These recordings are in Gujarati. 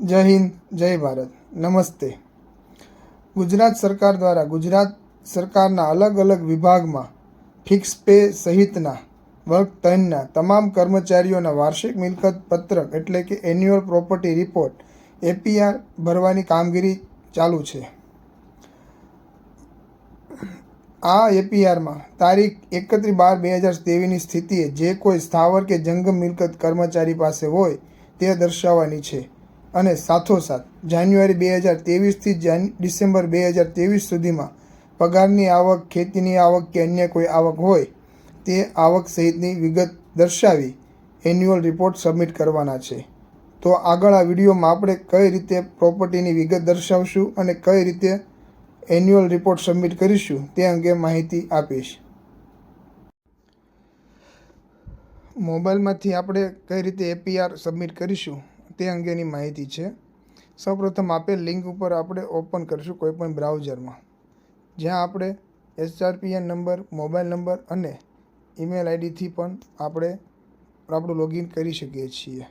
જય હિન્દ, જય ભારત. નમસ્તે. ગુજરાત સરકાર દ્વારા ગુજરાત સરકારના અલગ અલગ વિભાગમાં ફિક્સ પે સહિતના વર્ગ ત્રણના તમામ કર્મચારીઓના વાર્ષિક મિલકત પત્રક એટલે કે એન્યુઅલ પ્રોપર્ટી રિપોર્ટ એપીઆર ભરવાની કામગીરી ચાલુ છે. આ એપીઆરમાં તારીખ એકત્રીસ બાર બે હજાર તેવીસની સ્થિતિએ જે કોઈ સ્થાવર કે જંગમ મિલકત કર્મચારી પાસે હોય તે દર્શાવવાની છે. અને સાથોસાથ જાન્યુઆરી બે હજાર ત્રેવીસથી જાન, ડિસેમ્બર બે હજાર ત્રેવીસ સુધીમાં પગારની આવક, ખેતીની આવક કે અન્ય કોઈ આવક હોય તે આવક સહિતની વિગત દર્શાવી એન્યુઅલ રિપોર્ટ સબમિટ કરવાના છે. તો આગળ આ વિડીયોમાં આપણે કઈ રીતે પ્રોપર્ટીની વિગત દર્શાવશું અને કઈ રીતે એન્યુઅલ રિપોર્ટ સબમિટ કરીશું તે અંગે માહિતી આપીશ. મોબાઈલમાંથી આપણે કઈ રીતે એપીઆર સબમિટ કરીશું? તે અંગેની માહિતી છે. સૌપ્રથમ આપેલ લિંક ઉપર આપણે ઓપન કરીશું કોઈપણ બ્રાઉઝરમાં. જ્યાં આપણે એચઆરપીએન નંબર, મોબાઈલ નંબર અને ઈમેલ આઈડીથી પણ આપણે આપણું લોગિન કરી શકીએ છીએ.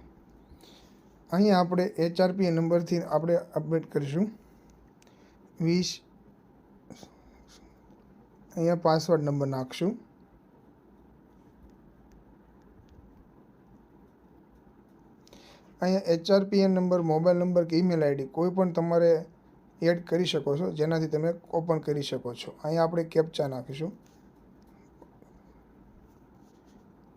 અહીંયા આપણે એચઆરપીએન નંબરથી આપણે અપડેટ કરીશું. વીસ, અહીંયા પાસવર્ડ નંબર નાખશું. અહીંયા એચઆરપીએન નંબર મોબાઈલ નંબર કે ઈમેલ આઈડી કોઈ પણ તમારે એડ કરી શકો છો, જેનાથી તમે ઓપન કરી શકો છો. અહીંયા આપણે કેપ્ચા નાખીશું.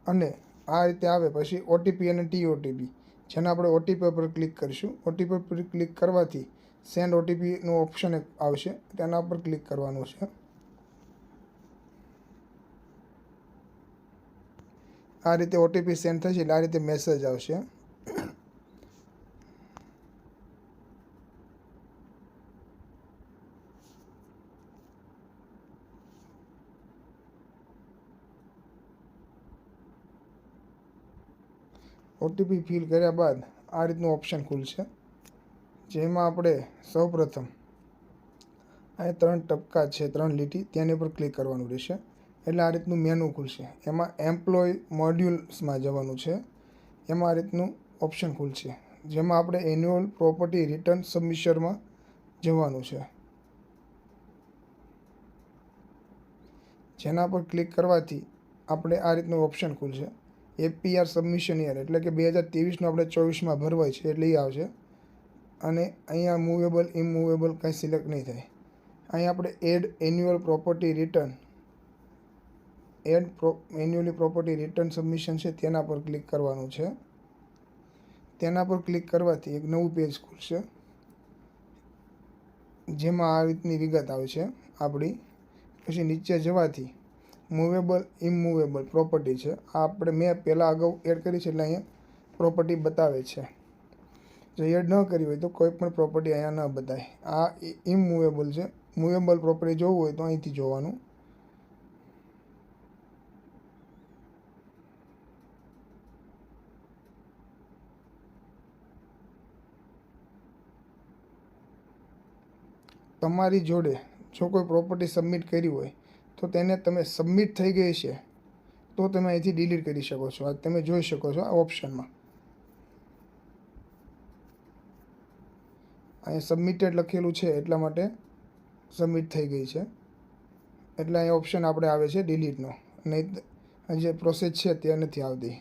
અને આ રીતે આવે, પછી ઓટીપી અને ટી ઓટીપી જેના આપણે ઓટીપી પર ક્લિક કરીશું. ઓટીપી પર ક્લિક કરવાથી સેન્ડ ઓટીપીનું ઓપ્શન આવશે. તેના પર ક્લિક કરવાનું છે. આ રીતે ઓટીપી સેન્ડ થશે એટલે આ રીતે મેસેજ આવશે. ઓટીપી ફિલ કર્યા બાદ આ રીતનું ઓપ્શન ખુલશે. જેમાં આપણે સૌપ્રથમ આ ત્રણ ટપકા છે, ત્રણ લીટી, તેની પર ક્લિક કરવાનું રહેશે. એટલે આ રીતનું મેનુ ખુલશે. એમાં એમ્પ્લોય મોડ્યુલ્સમાં જવાનું છે. એમાં આ રીતનું ઓપ્શન ખુલશે. જેમાં આપણે એન્યુઅલ પ્રોપર્ટી રિટર્ન સબમિશરમાં જવાનું છે. જેના પર ક્લિક કરવાથી આપણે આ રીતનું ઓપ્શન ખુલશે. એપીઆર સબમિશન યર એટલે કે બે હજાર ત્રેવીસનું આપણે ચોવીસમાં ભરવાય છે, એટલે એ આવશે. અને અહીંયા મૂવેબલ ઇમૂવેબલ કાંઈ સિલેક્ટ નહીં થાય. અહીંયા આપણે add annual property return add pro annually property return submission છે, તેના પર ક્લિક કરવાનું છે. તેના પર ક્લિક કરવાથી એક નવું પેજ ખુલશે. જેમાં આ રીતની વિગત આવે છે, આપણી. પછી નીચે જવાથી મૂવેબલ ઇમૂવેબલ પ્રોપર્ટી છે. આ આપણે મેં પહેલાં અગાઉ એડ કરી છે એટલે અહીંયા પ્રોપર્ટી બતાવે છે. જો એડ ન કરી હોય તો કોઈ પણ પ્રોપર્ટી અહીંયા ન બતાવે આ ઇમૂવેબલ છે. મૂવેબલ પ્રોપર્ટી જોવું હોય તો અહીંથી જોવાનું. તમારી જોડે જો કોઈ પ્રોપર્ટી સબમિટ કરી હોય તો તેને તમે સબમિટ થઈ ગઈ છે, તો તમે અહીંથી ડિલીટ કરી શકો છો. આ તમે જોઈ શકો છો આ ઓપ્શનમાં અહીંયા સબમિટેડ લખેલું છે એટલા માટે સબમિટ થઈ ગઈ છે. એટલે અહીં ઓપ્શન આપણે આવે છે ડિલીટનો નહીં જે પ્રોસેસ છે તે નથી આવતી.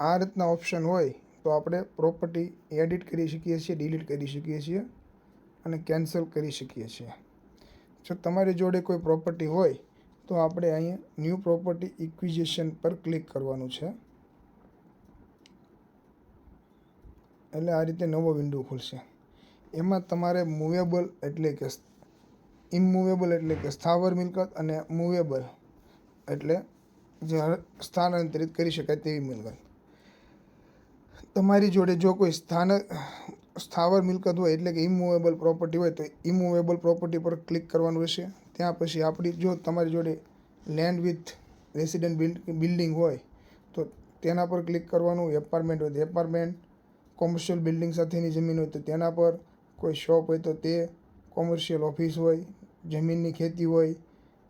આ રીતના ઓપ્શન હોય તો આપણે પ્રોપર્ટી એડિટ કરી શકીએ છીએ ડિલીટ કરી શકીએ છીએ અને કેન્સલ કરી શકીએ છીએ. જો તમારી જોડે કોઈ પ્રોપર્ટી હોય, તો આપણે અહીંયા ન્યૂ પ્રોપર્ટી ઇક્વિઝેશન પર ક્લિક કરવાનું છે. એટલે આ રીતે નવો વિન્ડો ખુલશે. એમાં તમારે મૂવેબલ એટલે કે ઇમૂવેબલ એટલે કે સ્થાવર મિલકત અને મૂવેબલ એટલે જે સ્થાનાંતરિત કરી શકાય તેવી મિલકત. તમારી જોડે જો કોઈ સ્થાન સ્થાવર મિલકત હોય એટલે કે ઇમૂવેબલ પ્રોપર્ટી હોય તો ઇમૂવેબલ પ્રોપર્ટી પર ક્લિક કરવાનું રહેશે. ત્યાં પછી આપણી જો તમારી જોડે લેન્ડ વિથ રેસિડેન્ટ બિલ્ડિંગ હોય તો તેના પર ક્લિક કરવાનું એપાર્ટમેન્ટ હોય તો એપાર્ટમેન્ટ કોમર્શિયલ બિલ્ડિંગ સાથેની જમીન હોય તો તેના પર, કોઈ શોપ હોય તો તે કોમર્શિયલ ઓફિસ હોય, જમીનની ખેતી હોય,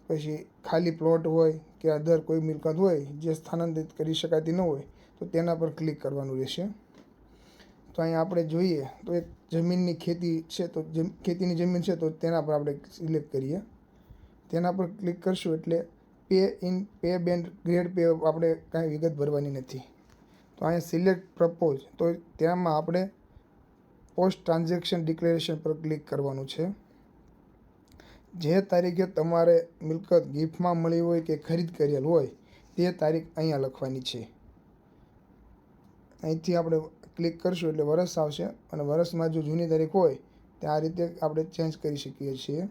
પછી ખાલી પ્લોટ હોય કે અધર કોઈ મિલકત હોય જે સ્થાનાંતરિત કરી શકાતી ન હોય તો તેના પર ક્લિક કરવાનું રહેશે. તો અહીંયા આપણે જોઈએ, તો એક જમીનની ખેતી છે, તો ખેતીની જમીન છે, તો તેના પર આપણે સિલેક્ટ કરીએ. તેના પર ક્લિક કરશું એટલે pay in pay band grade pay આપણે કાંઈ વિગત ભરવાની નથી. તો અહીંયા સિલેક્ટ પ્રપોઝ તો તેમાં આપણે પોસ્ટ ટ્રાન્ઝેક્શન ડિક્લેરેશન પર ક્લિક કરવાનું છે. જે તારીખે તમારે મિલકત ગિફ્ટમાં મળી હોય કે ખરીદ કરેલ હોય, તે તારીખ અહીંયા લખવાની છે. અહીંથી આપણે ક્લિક કરશું એટલે વરસ આવશે અને વરસમાં જો જૂની તારીખ હોય, તો આ રીતે આપણે ચેન્જ કરી શકીએ છીએ.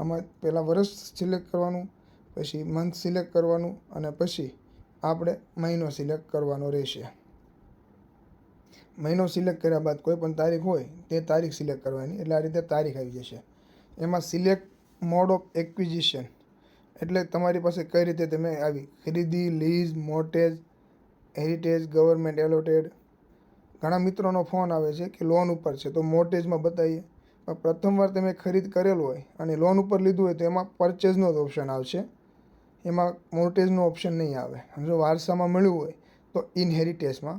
આમાં પહેલાં વરસ સિલેક્ટ કરવાનું, પછી મંથ સિલેક્ટ કરવાનું અને પછી આપણે મહિનો સિલેક્ટ કરવાનો રહેશે. મહિનો સિલેક્ટ કર્યા બાદ કોઈ પણ તારીખ હોય, તે તારીખ સિલેક્ટ કરવાની. એટલે આ રીતે તારીખ આવી જશે. એમાં સિલેક્ટ મોડ ઓફ એક્વિઝિશન એટલે તમારી પાસે કઈ રીતે તમે આવી ખરીદી lease mortgage heritage, government allotted. ઘણા મિત્રોનો ફોન આવે છે કે લોન ઉપર છે, તો મોર્ટેજમાં બતાવીએ. પણ પ્રથમવાર તમે ખરીદ કરેલ હોય અને લોન ઉપર લીધું હોય તો એમાં પરચેઝનો જ ઓપ્શન આવશે. એમાં મોર્ટેજનો ઓપ્શન નહીં આવે. જો વારસામાં મળ્યું હોય તો ઇનહેરિટેજમાં.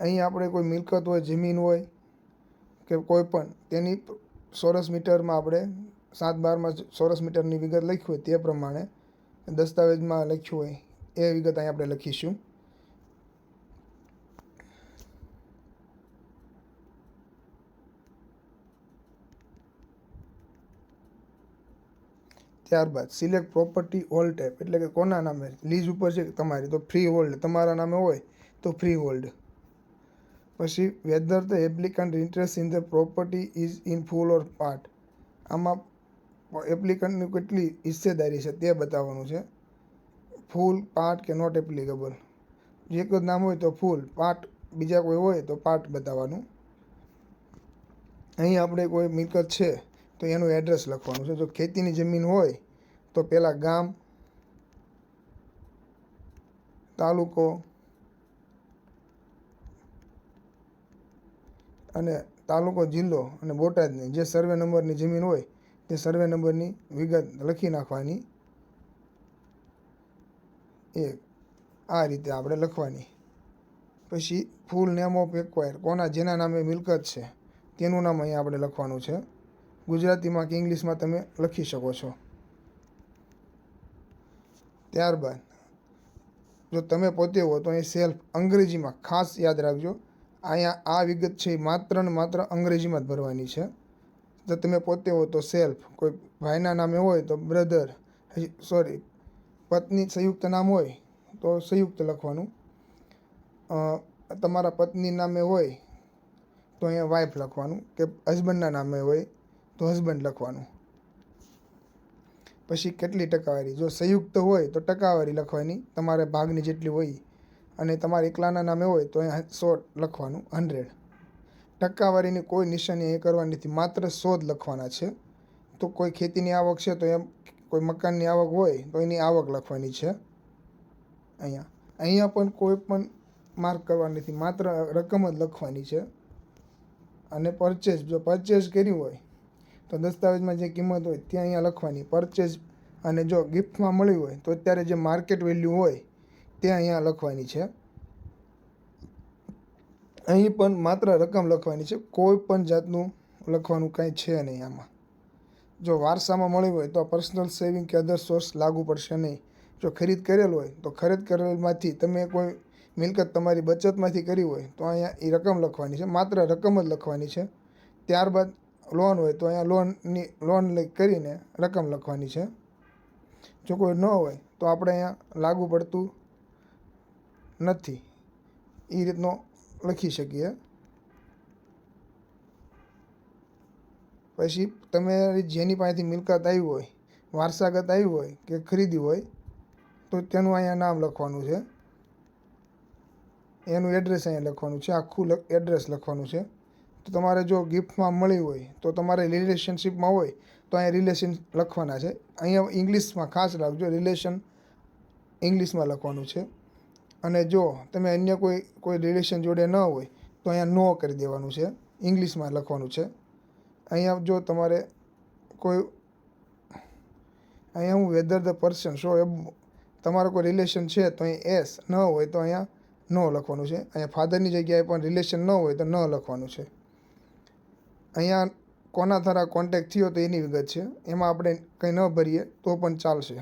અહીં આપણે કોઈ મિલકત હોય, જમીન હોય કે કોઈ પણ, તેની સોરસ મીટરમાં આપણે સાત બારમાં સોરસ મીટરની વિગત લખી હોય તે પ્રમાણે દસ્તાવેજમાં લખ્યું હોય, એ વિગત અહીં આપણે લખીશું. ત્યારબાદ સિલેક્ટ પ્રોપર્ટી ઓલ ટાઈપ એટલે કે કોના નામે? લીઝ ઉપર છે તમારી? તો ફ્રી હોલ્ડ. તમારા નામે હોય તો ફ્રી હોલ્ડ. પછી whether the applicant interest in the property is in full or part. આમાં એપ્લિકન્ટની કેટલી હિસ્સેદારી છે તે બતાવવાનું છે. ફૂલ, પાર્ટ કે નોટ એપ્લિકેબલ. જે કોઈ નામ હોય તો ફૂલ, પાર્ટ. બીજા કોઈ હોય તો પાર્ટ બતાવવાનું. અહીં આપણે કોઈ મિલકત છે તો એનું એડ્રેસ લખવાનું છે. જો ખેતીની જમીન હોય, તો પહેલાં ગામ, તાલુકો અને તાલુકો જિલ્લો અને બોટાદની જે સર્વે નંબરની જમીન હોય, તે સર્વે નંબરની વિગત લખી નાખવાની. એ આ રીતે આપણે લખવાની. પછી ફૂલ નેમ ઓફ એક્વાયર કોના, જેના નામે મિલકત છે, તેનું નામ અહીંયા આપણે લખવાનું છે. ગુજરાતીમાં કે ઇંગ્લિશમાં તમે લખી શકો છો. ત્યારબાદ, જો તમે પોતે હો તો અહીં સેલ્ફ અંગ્રેજીમાં ખાસ યાદ રાખજો. અહીંયા આ વિગત છે એ માત્ર ને માત્ર અંગ્રેજીમાં જ ભરવાની છે. જો તમે પોતે હો તો સેલ્ફ કોઈ ભાઈના નામે હોય તો બ્રધર સોરી પત્ની સંયુક્ત નામ હોય તો સંયુક્ત લખવાનું. તમારા પત્ની નામે હોય તો અહીંયા વાઈફ લખવાનું કે હસબન્ડના નામે હોય તો હસબન્ડ લખવાનું. પછી કેટલી ટકાવારી? જો સંયુક્ત હોય તો ટકાવારી લખવાની, તમારે ભાગની જેટલી હોય અને તમારે એકલાના નામે હોય તો અહીંયા સો લખવાનું હંડ્રેડ ટકાવારીની કોઈ નિશાની એ કરવાની નથી, માત્ર સો જ લખવાના છે. તો કોઈ ખેતીની આવક છે તો એમ, કોઈ મકાનની આવક હોય તો એની આવક લખવાની છે. અહીંયા અહીંયા પણ કોઈ પણ માર્ક કરવાની નથી, માત્ર રકમ જ લખવાની છે. અને પરચેસ જો પરચેસ કર્યું હોય તો દસ્તાવેજમાં જે કિંમત હોય ત્યાં અહીંયા લખવાની. પરચેઝ અને જો ગિફ્ટમાં મળ્યું હોય, તો અત્યારે જે માર્કેટ વેલ્યુ હોય તે અહીંયા લખવાની છે. અહીં પણ માત્ર રકમ લખવાની છે. કોઈ પણ જાતનું લખવાનું કાંઈ છે નહીં આમાં. જો વારસામાં મળ્યું હોય, તો પર્સનલ સેવિંગ કે અધર સોર્સ લાગુ પડશે નહીં. જો ખરીદ કરેલ હોય, તો ખરીદ કરેલમાંથી તમે કોઈ મિલકત તમારી બચતમાંથી કરી હોય, તો અહીંયા એ રકમ લખવાની છે. માત્ર રકમ જ લખવાની છે. ત્યારબાદ લોન હોય તો અહીંયા લોનની લોન લઈ કરીને રકમ લખવાની છે. જો કોઈ ન હોય તો આપણે અહીંયા લાગુ પડતું નથી. એ રીતનો લખી શકીએ. પછી તમે જેની પાસેથી મિલકત આવી હોય, વારસાગત આવી હોય કે ખરીદી હોય, તો તેનું અહીંયા નામ લખવાનું છે. એનું એડ્રેસ અહીંયા લખવાનું છે. આખું એડ્રેસ લખવાનું છે. તો તમારે જો ગિફ્ટમાં મળી હોય, તો તમારે રિલેશનશિપમાં હોય, તો અહીંયા રિલેશન લખવાના છે. અહીંયા ઇંગ્લિશમાં ખાસ રાખજો, રિલેશન ઇંગ્લિશમાં લખવાનું છે. અને જો તમે અન્ય કોઈ કોઈ રિલેશન જોડે ન હોય, તો અહીંયા નો કરી દેવાનું છે. ઇંગ્લિશમાં લખવાનું છે. અહીંયા જો તમારે કોઈ, અહીંયા હું વેધર ધ પર્સન શો એ તમારો કોઈ રિલેશન છે, તો અહીં એસ ન હોય, તો અહીંયા ન લખવાનું છે. અહીંયા ફાધરની જગ્યાએ પણ રિલેશન ન હોય, તો ન લખવાનું છે. અહીંયા કોના થરા કોન્ટેક્ટ થયો તો એની વિગત છે. એમાં આપણે કંઈ ન ભરીએ તો પણ ચાલશે.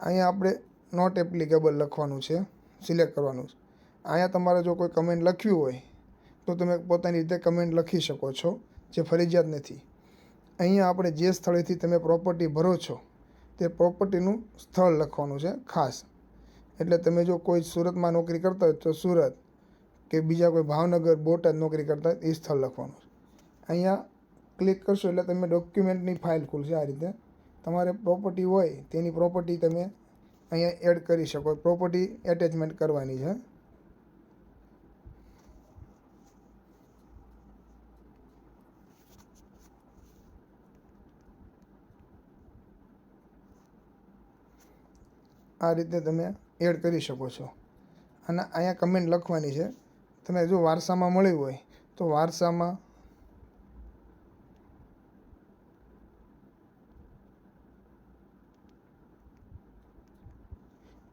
અહીંયા આપણે નોટ એપ્લિકેબલ લખવાનું છે. સિલેક્ટ કરવાનું છે. અહીંયા તમારે જો કોઈ કમેન્ટ લખ્યું હોય તો તમે પોતાની રીતે કમેન્ટ લખી શકો છો, જે ફરજિયાત નથી. અહીંયા આપણે જે સ્થળેથી તમે પ્રોપર્ટી ભરો છો, તે પ્રોપર્ટીનું સ્થળ લખવાનું છે, ખાસ. એટલે તમે જો કોઈ સુરતમાં નોકરી કરતા હોય તો સુરત કે બીજા કોઈ ભાવનગર, બોટાદ નોકરી કરતા હોય એ સ્થળ લખવાનું છે. અહીંયા ક્લિક કરશો એટલે તમે ડોક્યુમેન્ટની ફાઇલ ખુલશે આ રીતે. તમારે પ્રોપર્ટી હોય તેની પ્રોપર્ટી તમે અહીંયા એડ કરી શકો. પ્રોપર્ટી એટેચમેન્ટ કરવાની છે. આ રીતે તમે એડ કરી શકો છો. અને અહીંયા કમેન્ટ લખવાની છે. તમે જો વારસામાં મળ્યું હોય તો વારસામાં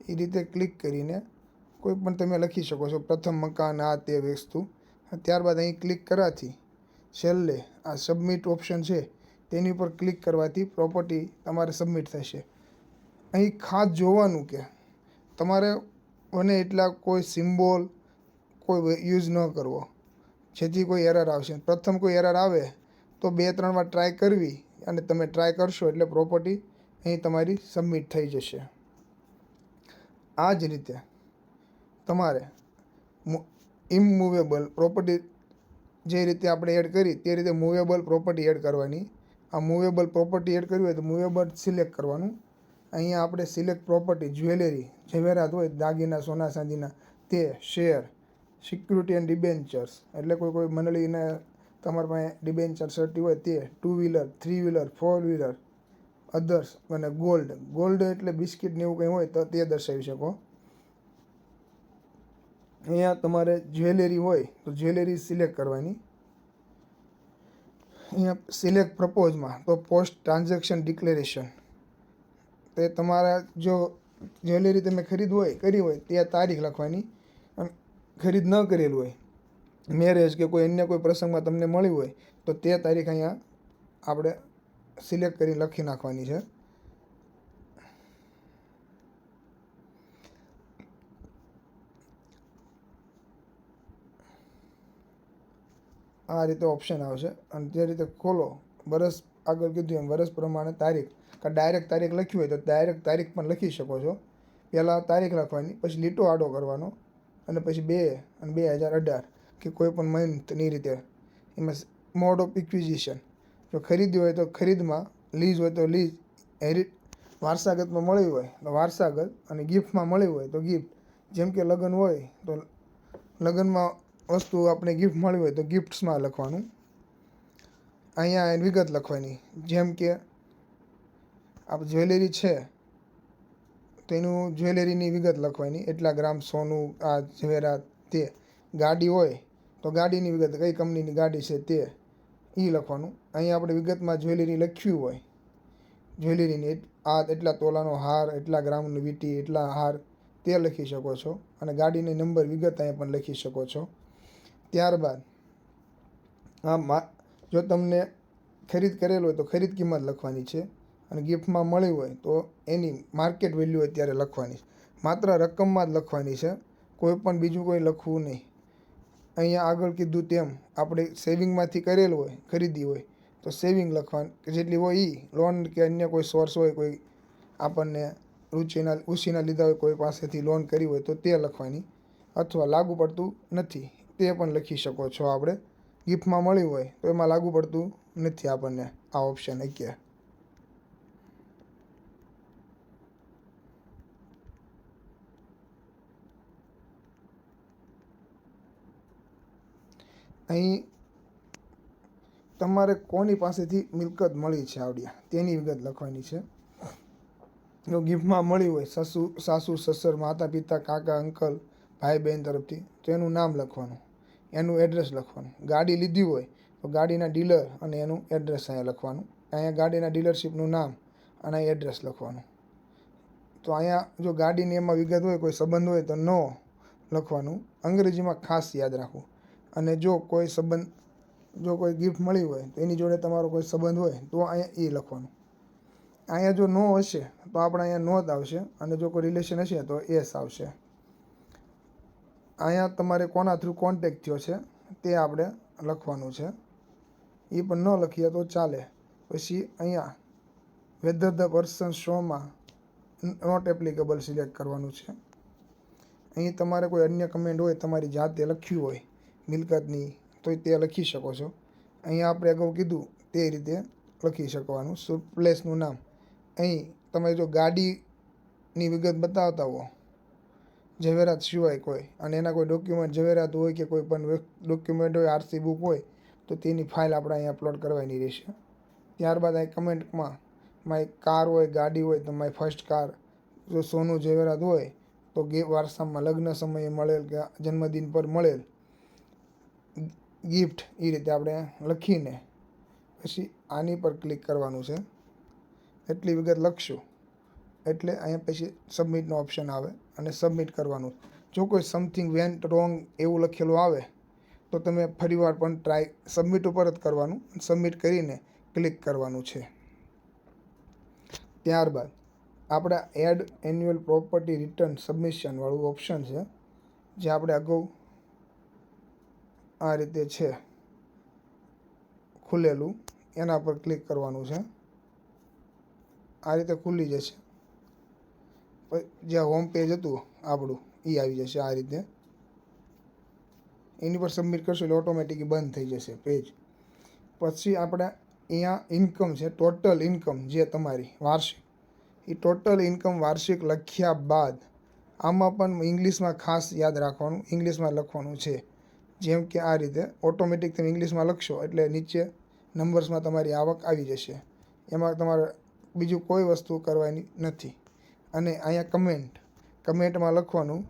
એ રીતે ક્લિક કરીને કોઈ પણ તમે લખી શકો છો, પ્રથમ મકાન આ તે વસ્તુ. ત્યારબાદ અહીં ક્લિક કરવાથી છેલ્લે આ સબમિટ ઓપ્શન છે, તેની ઉપર ક્લિક કરવાથી પ્રોપર્ટી તમારે સબમિટ થશે. અહીં ખાસ જોવાનું કે તમારે બને એટલા કોઈ સિમ્બોલ કોઈ યુઝ ન કરવો. જેથી કોઈ એરર આવશે. પ્રથમ કોઈ એરર આવે તો બે, ત્રણ વાર ટ્રાય કરવી અને તમે ટ્રાય કરશો એટલે પ્રોપર્ટી અહીં તમારી સબમિટ થઈ જશે. આ જ રીતે તમારે ઇમૂવેબલ પ્રોપર્ટી જે રીતે આપણે એડ કરી તે રીતે મૂવેબલ પ્રોપર્ટી એડ કરવાની. આ મૂવેબલ પ્રોપર્ટી એડ કરવી હોય તો મૂવેબલ સિલેક્ટ કરવાનું. અહીંયા આપણે સિલેક્ટ પ્રોપર્ટી જ્વેલરી ઝવેરાત હોય, દાગીના, સોના ચાંદીના, તે શેર સિક્યુરિટી એન્ડ ડિબેન્ચર્સ એટલે કોઈ કોઈ મંડળીને તમારા પાસે ડિબેન્ચર સર્ટી હોય તે two wheeler three wheeler four wheeler others અને ગોલ્ડ. ગોલ્ડ એટલે બિસ્કિટ ને એવું કંઈ હોય તો તે દર્શાવી શકો. અહીંયા તમારે જ્વેલરી હોય તો જ્વેલરી સિલેક્ટ કરવાની. અહીંયા સિલેક્ટ પ્રપોઝમાં તો પોસ્ટ ટ્રાન્ઝેક્શન ડિક્લેરેશન. તે તમારા જો જ્વેલરી તમે ખરીદ હોય, કરી હોય, તે તારીખ લખવાની. અને ખરીદ ન કરેલું હોય મેરેજ કે કોઈ અન્ય કોઈ પ્રસંગમાં તમને મળ્યું હોય, તો તે તારીખ અહીંયા આપણે સિલેક્ટ કરી લખી નાખવાની છે. આ રીતે ઓપ્શન આવશે. અને જે રીતે ખોલો, વરસ આગળ કીધું એમ, વરસ પ્રમાણે તારીખ. કે ડાયરેક્ટ તારીખ લખ્યું હોય તો ડાયરેક્ટ તારીખ પણ લખી શકો છો. પહેલાં તારીખ લખવાની, પછી લીટો આડો કરવાનો, અને પછી બે, અને બે હજાર અઢાર, કે કોઈ પણ મંથની રીતે. એમાં મોડ ઓફ ઇક્વિઝિશન જો ખરીદ્યું હોય તો ખરીદમાં, લીઝ હોય તો લીઝ હેરી વારસાગતમાં મળ્યું હોય તો વારસાગત અને ગિફ્ટમાં મળ્યું હોય તો ગિફ્ટ. જેમ કે લગ્ન હોય તો લગ્નમાં વસ્તુ આપણે ગિફ્ટ મળી હોય તો ગિફ્ટ્સમાં લખવાનું. અહીંયા વિગત લખવાની. જેમ કે આ જ્વેલરી છે, તો એનું જ્વેલરીની વિગત લખવાની. એટલા ગ્રામ સોનું, આ ઝવેરાત તે ગાડી હોય તો ગાડીની વિગત, કઈ કંપનીની ગાડી છે તે એ લખવાનું. અહીંયા આપણે વિગતમાં જ્વેલરી લખ્યું હોય. જ્વેલરીની આ એટલા તોલાનો હાર, એટલા ગ્રામની વીંટી, એટલા હાર, તે લખી શકો છો. અને ગાડીની નંબર વિગત અહીંયા પણ લખી શકો છો. ત્યારબાદ આ, જો તમને ખરીદ કરેલ હોય તો ખરીદ કિંમત લખવાની છે. અને ગિફ્ટમાં મળ્યું હોય તો એની માર્કેટ વેલ્યુ અત્યારે લખવાની છે. માત્ર રકમમાં જ લખવાની છે. કોઈ પણ બીજું કોઈ લખવું નહીં. અહીંયા આગળ કીધું તેમ આપણે સેવિંગમાંથી કરેલ હોય, ખરીદી હોય, તો સેવિંગ લખવાનું, કે જેટલી હોય એ લોન કે અન્ય કોઈ સોર્સ હોય, કોઈ આપણને રુચિના, ઉછીના લીધા હોય, કોઈ પાસેથી લોન કરી હોય, તો તે લખવાની અથવા લાગુ પડતું નથી. તે પણ લખી શકો છો આપણે. ગિફ્ટમાં મળ્યું હોય, તો એમાં લાગુ પડતું નથી આપણને આ ઓપ્શન અગિયાર અહીં તમારે કોની પાસેથી મિલકત મળી છે, આવડિયા? તેની વિગત લખવાની છે. જો ગિફ્ટમાં મળી હોય, સાસુ સાસુ, સસર, માતા, પિતા, કાકા, અંકલ, ભાઈ બહેન તરફથી, તો એનું નામ લખવાનું. એનું એડ્રેસ લખવાનું. ગાડી લીધી હોય, તો ગાડીના ડીલર અને એનું એડ્રેસ અહીંયા લખવાનું. અહીંયા ગાડીના ડીલરશીપનું નામ અને એડ્રેસ લખવાનું. તો અહીંયા જો ગાડીની એમાં વિગત હોય, કોઈ સંબંધ હોય તો નો લખવાનું. અંગ્રેજીમાં ખાસ યાદ રાખવું. અને જો કોઈ સંબંધ, જો કોઈ ગિફ્ટ મળી હોય, તો એની જોડે તમારો કોઈ સંબંધ હોય, તો અહીંયા એ લખવાનું. અહીંયા જો નો હશે, તો આપણે અહીંયા નોંધ આવશે, અને જો કોઈ રિલેશન હશે, તો એસ આવશે. અહીંયા તમારે કોના થ્રુ કોન્ટેક્ટ થયો છે, તે આપણે લખવાનું છે. એ પણ ન લખીએ તો ચાલે. પછી અહીંયા વેધર ધ પર્સન શોમાં નોટ એપ્લિકેબલ સિલેક્ટ કરવાનું છે. અહીં તમારે કોઈ અન્ય કમેન્ટ હોય, તમારી જાતે લખ્યું હોય મિલકતની તો તે લખી શકો છો. અહીંયા આપણે અગાઉ કીધું તે રીતે લખી શકવાનું. શું પ્લેસનું નામ. અહીં તમે જો ગાડીની વિગત બતાવતા હો, ઝવેરાત સિવાય કોઈ, અને એના કોઈ ડોક્યુમેન્ટ ઝવેરાત હોય કે કોઈ પણ ડોક્યુમેન્ટ હોય આરસી બુક હોય, તો તેની ફાઇલ આપણે અહીંયા અપલોડ કરવાની રહેશે. ત્યારબાદ અહીં કમેન્ટમાં મારી કાર હોય, ગાડી હોય, તો મારી ફર્સ્ટ કાર જો સોનું ઝવેરાત હોય, તો ગે, વારસામાં લગ્ન સમયે મળેલ કે જન્મદિન પર મળેલ ગિફ્ટ એ રીતે આપણે લખીને પછી આની પર ક્લિક કરવાનું છે. એટલી વિગત લખશું. એટલે અહીંયા પછી સબમિટનો ઓપ્શન આવે અને સબમિટ કરવાનું. જો કોઈ સમથિંગ વેન્ટ રોંગ એવું લખેલું આવે, તો તમે ફરીવાર પણ ટ્રાય સબમિટ ઉપર જ કરવાનું. સબમિટ કરીને ક્લિક કરવાનું છે. ત્યારબાદ આપણા add annual property return submission વાળું ઓપ્શન છે, જે આપણે અગાઉ આ રીતે છે. ખુલેલું. એના પર ક્લિક કરવાનું છે. આ રીતે ખુલી જશે. જે હોમ પેજ હતું, આપણું એ આવી જશે આ રીતે. એની પર સબમિટ કરશો એટલે ઓટોમેટિક બંધ થઈ જશે પેજ પછી આપણે અહીંયા ઇન્કમ છે ટોટલ ઇન્કમ જે તમારી વાર્ષિક. એ ટોટલ ઇન્કમ વાર્ષિક લખ્યા બાદ આમાં પણ ઇંગ્લિશમાં ખાસ યાદ રાખવાનું ઇંગ્લિશમાં લખવાનું છે. જેમ કે આ રીતે ઓટોમેટિક તમે ઇંગ્લિશમાં લખશો એટલે નીચે નંબર્સમાં તમારી આવક આવી જશે. એમાં તમારે બીજું કોઈ વસ્તુ કરવાની નથી. અને અહીંયા કમેન્ટ કમેન્ટમાં લખવાનું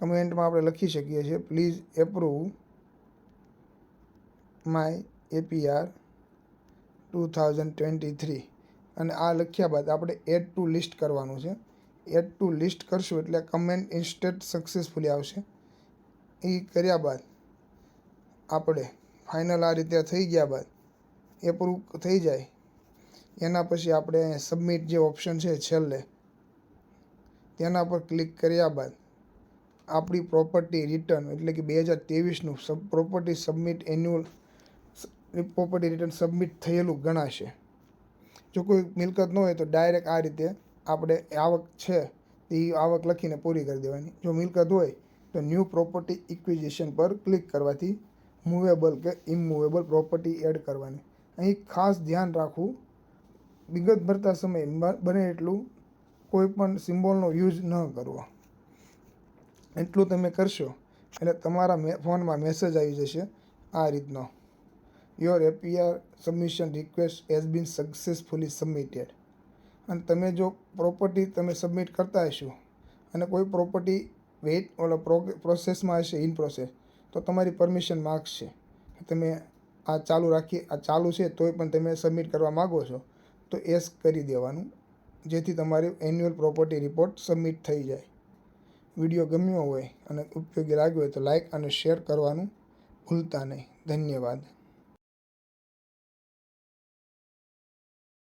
કમેન્ટમાં આપણે લખી શકીએ છીએ please approve my APR two thousand twenty three અને આ લખ્યા બાદ આપણે એડ ટુ લિસ્ટ કરવાનું છે. એડ ટુ લિસ્ટ કરશું એટલે કમેન્ટ ઇન્સ્ટેટ સક્સેસફુલી આવશે. એ કર્યા બાદ આપણે ફાઇનલ આ રીતે થઈ ગયા બાદ એપ્રુવ થઈ જાય. એના પછી આપણે સબમિટ જે ઓપ્શન છે છેલ્લે, તેના પર ક્લિક કર્યા બાદ આપણી પ્રોપર્ટી રિટર્ન એટલે કે બે હજાર ત્રેવીસનું sub property submit annual property return submit થયેલું ગણાશે. જો કોઈ મિલકત ન હોય તો ડાયરેક્ટ આ રીતે આપણે આવક છે એ આવક લખીને પૂરી કરી દેવાની. જો મિલકત હોય તો ન્યૂ પ્રોપર્ટી ઇક્વિઝિશન પર ક્લિક કરવાથી મૂવેબલ કે ઇમૂવેબલ પ્રોપર્ટી એડ કરવાની. અહીં ખાસ ધ્યાન રાખવું, વિગત ભરતા સમયે બને એટલું કોઈ પણ સિમ્બોલનો યુઝ ન કરવો. એટલું તમે કરશો એટલે તમારા ફોનમાં મેસેજ આવી જશે આ રીતનો. Your APR submission request has been successfully submitted અને તમે જો પ્રોપર્ટી તમે સબમિટ કરતા હશો અને કોઈ પ્રોપર્ટી વેઇટ ઓલો પ્રોસેસમાં હશે ઇન પ્રોસેસ તો તમારી પરમિશન માગશે. તમે આ ચાલુ રાખી, આ ચાલુ છે, તોય પણ તમે સબમિટ કરવા માગો છો, તો એસ કરી દેવાનું, જેથી તમારી એન્યુઅલ પ્રોપર્ટી રિપોર્ટ સબમિટ થઈ જાય. વીડિયો ગમ્યો હોય અને ઉપયોગી લાગ્યો હોય તો લાઇક અને શેર કરવાનું ભૂલતા નહીં. ધન્યવાદ.